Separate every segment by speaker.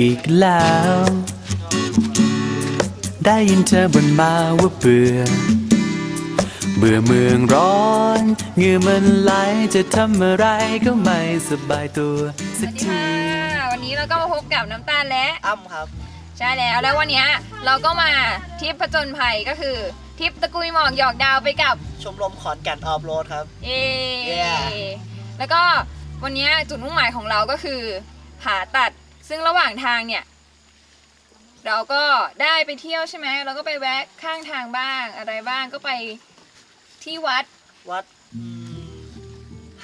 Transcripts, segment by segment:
Speaker 1: อีกแล้ว ได้ยินเธอบ่นมาว่าเบื่อ เบื่อเมืองร้อนเหงื่อมันไหลจะทำอะไรก็ไม่สบายตัวสัก
Speaker 2: สวัสดี
Speaker 1: ที
Speaker 2: ค่ะ วันนี้เราก็มาพบกับน้ำตาลและ
Speaker 3: อ้ำครับ
Speaker 2: ใช่แล้ว แล้ววันเนี้ยเราก็มาทริปผจญภัยก็คือทริปตะกุยหมอกหยอกดาวไปกับ
Speaker 3: ชมรมขอนแก่นออฟโรดครับ
Speaker 2: เอ
Speaker 3: Yeah
Speaker 2: แล้วก็วันเนี้ยจุดมุ่งหมายของเราก็คือผาตัด ซึ่งระหว่างทางเนี่ย เราก็ได้ไปเที่ยวใช่ไหมเราก็ไปแวะข้างทางบ้าง อะไรบ้างก็ไปที่วัด
Speaker 3: วัดอืม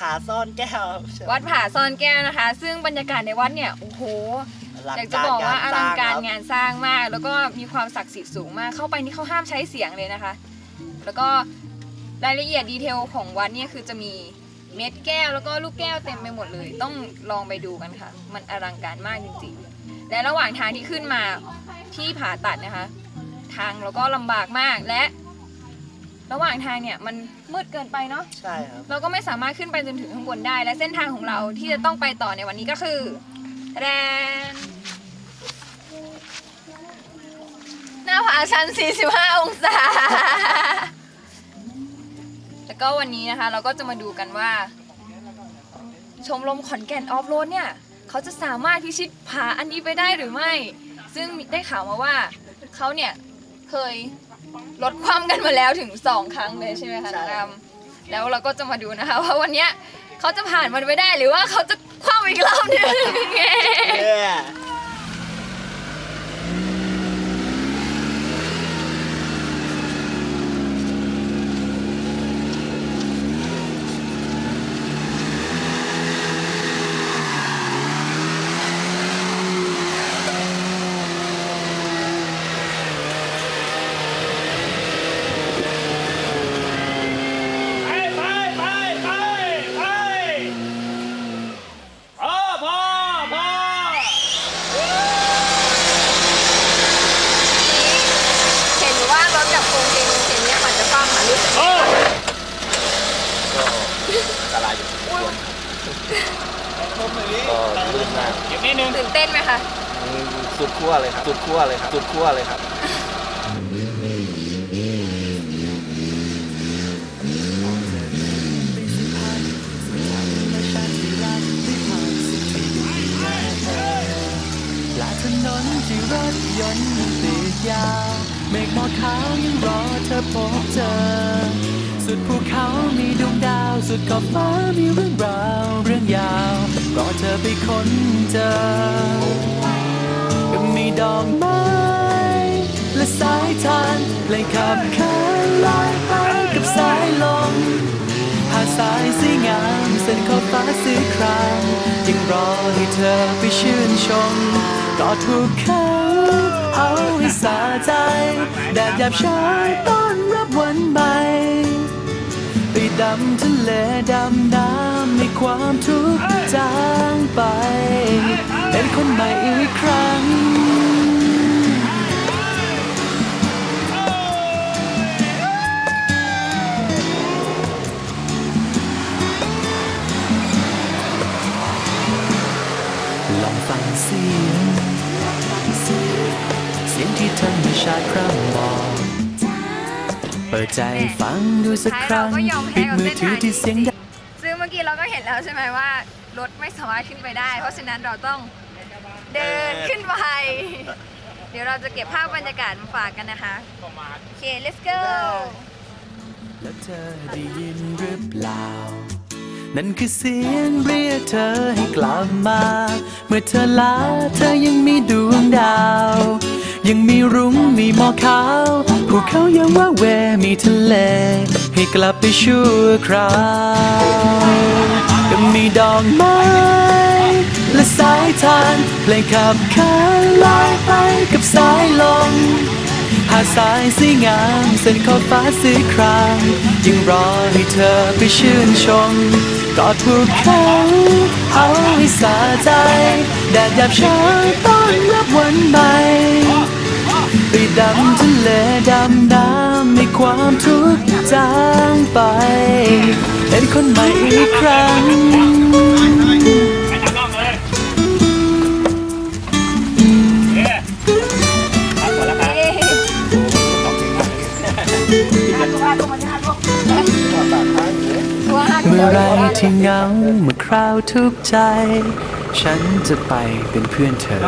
Speaker 3: หาซ่อนแก้วใช่ไหม
Speaker 2: วัดผาซ่อนแก้วนะคะ ซึ่งบรรยากาศในวัดเนี่ยโอ้โห
Speaker 3: ลั
Speaker 2: อยากจะบอกว่าอลังการ
Speaker 3: สร้
Speaker 2: งานสร้างมาก แล้วก็มีความศักดิ์สิทธิ์สูงมากเข้าไปนี่เขาห้ามใช้เสียงเลยนะคะ แล้วก็รายละเอียดดีเทลของวัดเนี่ยคือจะมี เม็ดแก้วแล้วก็ลูกแก้วเต็มไปหมดเลย ต้องลองไปดูกันค่ะ มันอลังการมากจริงๆ และระหว่างทางที่ขึ้นมาที่ผาตัดนะคะ ทางเราก็ลำบากมากและ ระหว่างทางเนี่ยมันมืดเกินไปเนาะ
Speaker 3: ใช่ครับ
Speaker 2: เราก็ไม่สามารถขึ้นไปจนถึงข้างบนได้ และเส้นทางของเราที่จะต้องไปต่อในวันนี้ก็คือแรนหน้าผาชัน 45 องศาแล้ว ก็วันนี้นะคะเราก็จะมาดูกันว่า ชมรมขอนแก่นออฟโรดเนี่ยเขาจะสามารถพิชิตผาอันนี้ไปได้หรือไม่ ซึ่งได้ข่าวมาว่าเขาเนี่ยเคยลดความกันมาแล้วถึงสองครั้งเลยใช่ไหมคะ
Speaker 3: ใช่
Speaker 2: น้องดำแล้วเราก็จะมาดูนะคะว่าวันเนี้ยเขาจะผ่านมันไปได้หรือว่าเขาจะคว้าอีกรอบหนึง
Speaker 3: เย้
Speaker 4: ไปไปไปไปไปพอพอพอ
Speaker 2: เห็นว่ารถกับโครงเพลงเห็นเนี่ยมันจะคว่ำมารู้สึก
Speaker 4: โอ้
Speaker 5: ก็ลื่นมาก
Speaker 4: เก็บนิดนึง
Speaker 2: ตื่นเต้นไหมคะ
Speaker 5: สุดขั้วเลยครับสุดขั้วเลยครับสุดขั้วเลยครับ
Speaker 1: และถนนที่รถยนต์ยังติดยาวเมฆหมอกขาวยังรอเธอพบเจอ สุดภูเขามีดวงดาว สุดขอบฟ้ามีเรื่องราว เธอไปค้นเจอยังมีดอกไม้และสายทานเลงขับขานลอยไปกับสายลมหาดทรายสีงามเส้นขอบฟ้าสีครามยังรอให้เธอไปชื่นชมกอดถูกเขาเอาให้สาใจแดดหยาบช้าต้อนรับวันใหม่ ดำทะเลดำน้ำในความทุกข์จางไป เป็นคนใหม่อีกครั้ง ใจฟังดูสักครั้ง
Speaker 2: สุดท้ายเราก็ยอมแพ้
Speaker 1: ปิด
Speaker 2: กับ
Speaker 1: มือ
Speaker 2: เส้น
Speaker 1: ถือ
Speaker 2: ทาง
Speaker 1: ที่เสียงดัง
Speaker 2: ซึ่งเมื่อกี้เราก็เห็นแล้วใช่ไหมว่ารถไม่สามารถขึ้นไปได้ เพราะฉะนั้นเราต้องเดินขึ้นไป เดี๋ยวเราจะเก็บภาพบรรยากาศมาฝากกันนะคะ โอเค let's go
Speaker 1: แล้วเธอได้ยินหรือเปล่า นั่นคือเสียงเรียกเธอให้กลับมา เมื่อเธอลาเธอยังมีดวงดาว ยังมีรุ้งมีหมอกขาวภูเขายังว่าแวมีทะเล ให้กลับไปชั่วคราวยังมีดอกไม้และสายทานเพลงขับขานลอยไปกับสายลมหาดทรายสีงามเส้นขอบฟ้าสีครามยังรอให้เธอไปชื่นชมกอดภูเขาเอาให้สาใจแดดยาบช้าต้อนรับวันใหม่ ความทุกข์จางไป เป็นคนใหม่อีกครั้ง
Speaker 4: เมื่
Speaker 1: อไรที่เงาเมื่อคราวทุกข์ใจ ฉันจะไปเป็นเพื่อนเธอ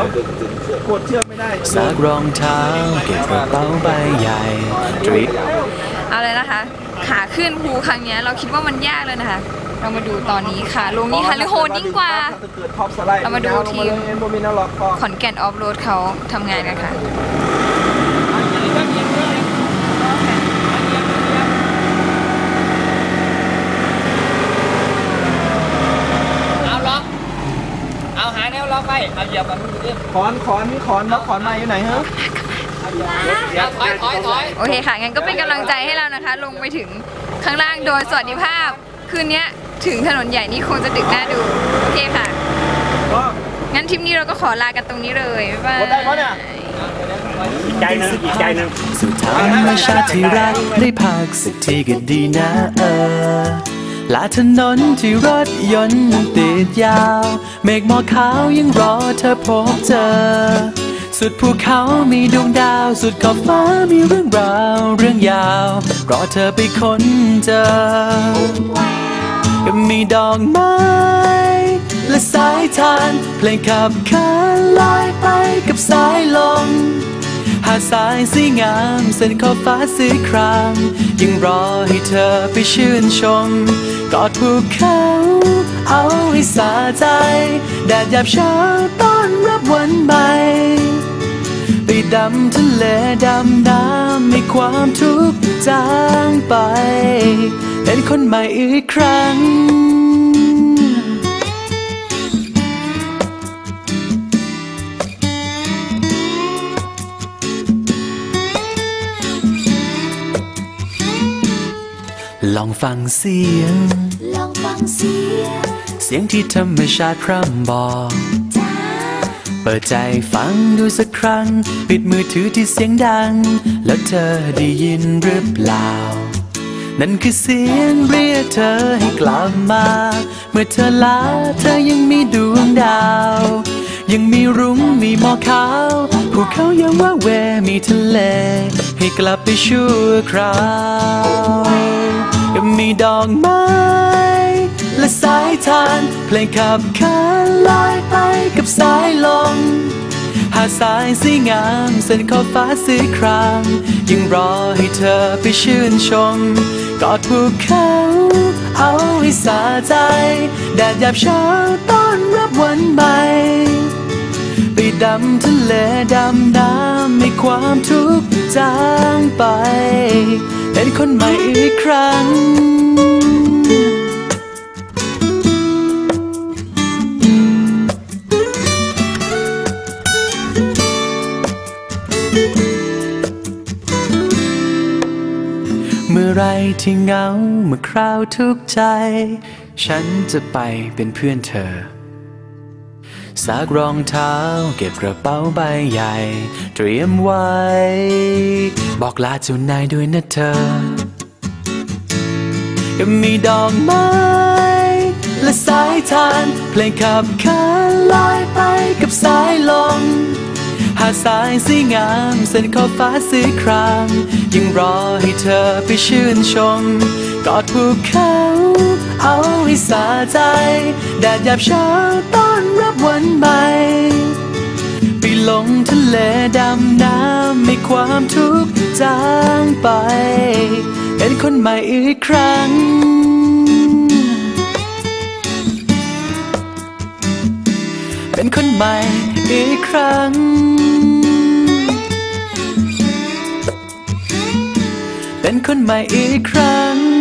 Speaker 5: ไม่ได้
Speaker 1: สากรองเท้าเก็บกระเป๋าใบใหญ่ดริป
Speaker 2: เอาเลยนะคะ ขาขึ้นภูครั้งเนี้ยเราคิดว่ามันยากเลยนะคะ เรามาดูตอนนี้ขาลงนี่ค่ะหรือโหดยิ่งกว่า เรามาดูทีม
Speaker 5: โมมินาล็อกคอ
Speaker 2: ขอนแก่นออฟโรดเขาทำงานกันค่ะ
Speaker 4: เอาล็อก เอาหาแนวล็อกไปเอาเหยียบมันดูดิ
Speaker 5: ขอนขอนมีขอนล็อกขอนมาอยู่ไหนฮะ
Speaker 4: เดี๋ยวถอยถอยถอย
Speaker 2: โอเคค่ะ งั้นก็เป็นกำลังใจให้เรานะคะ ลงไปถึงข้างล่างโดยสวัสดิภาพ คืนเนี้ยถึงถนนใหญ่นี่คงจะดึกน่าดู โอเคค่ะ
Speaker 5: ก็
Speaker 2: งั้นทริปนี้เราก็ขอลากันตรงนี้เลยบ๊ายบาย
Speaker 5: กดได้ปะเนี่ย
Speaker 4: อีกใจหนึงอีกใจหนึง
Speaker 1: สุดท้ายเมื่อชาติที่รักได้พักสักทีก็ดีนะเออ ลาถนนที่รถยนต์ติดยาว เมฆหมอกขาวยังรอเธอพบเจอ สุดภูเขามีดวงดาว สุดขอบฟ้ามีเรื่องราวเรื่องยาว รอเธอไปค้นเจอ ก็มีดอกไม้ และสายทาน เพลงขับขานลอยไปกับสายลมาดทรายสีงามเส้นขอบฟ้าสีครามยังรอให้เธอไปชื่นชม กอดภูเขาเอาให้สาใจ แดดยามเช้าต้อนรับวันใหม่ไปดำทะเลดำน้ำให้ความทุกข์จางไป เป็นคนใหม่อีกครั้ง ลองฟังเสียง
Speaker 6: ลองฟังเสียง
Speaker 1: เสียงที่ธรรมชาติพร่ำบอก
Speaker 6: จ้า
Speaker 1: เปิดใจฟังดูสักครั้ง ปิดมือถือที่เสียงดัง แล้วเธอได้ยินหรือเปล่า นั่นคือเสียงเรียกเธอให้กลับมา เมื่อเธอลาเธอยังมีดวงดาว ยังมีรุ้งมีหมอกขาวภูเขายังว่าแวมีทะเล ให้กลับไปชั่วคราวยัง มีดอกไม้ และสายทาน เพลงขับขานลอยไปกับสายลมหาดทรายสีงามเส้นขอบฟ้าสีคราม ยังรอให้เธอไปชื่นชม กอดภูเขาเอาให้สาใจแดดยามเช้าต้อนรับวันใหม่ไปดำทะเลดำน้ำให้ความทุกข์ จางไปเป็นคนใหม่อีกครั้ง เมื่อไรที่เหงาเมื่อคราวทุกข์ใจ ฉันจะไปเป็นเพื่อนเธอ สากรองเท้า เก็บกระเป๋าใบใหญ่ เตรียมไว้ บอกลาเจ้านายด้วยนะเธอยังมีดอกไม้ และสายทานเพลงขับขานลอยไปกับสายลมหาดทรายสีงามเส้นขอบฟ้าสีครามยังรอให้เธอไปชื่นชมกอดภูเขา เอาให้สาใจ แดดหยามเช้าต้อนรับวันใหม่ไปลงทะเลดำน้ำให้ความทุกข์จางไป เป็นคนใหม่อีกครั้งเป็นคนใหม่อีกครั้ง เป็นคนใหม่อีกครั้ง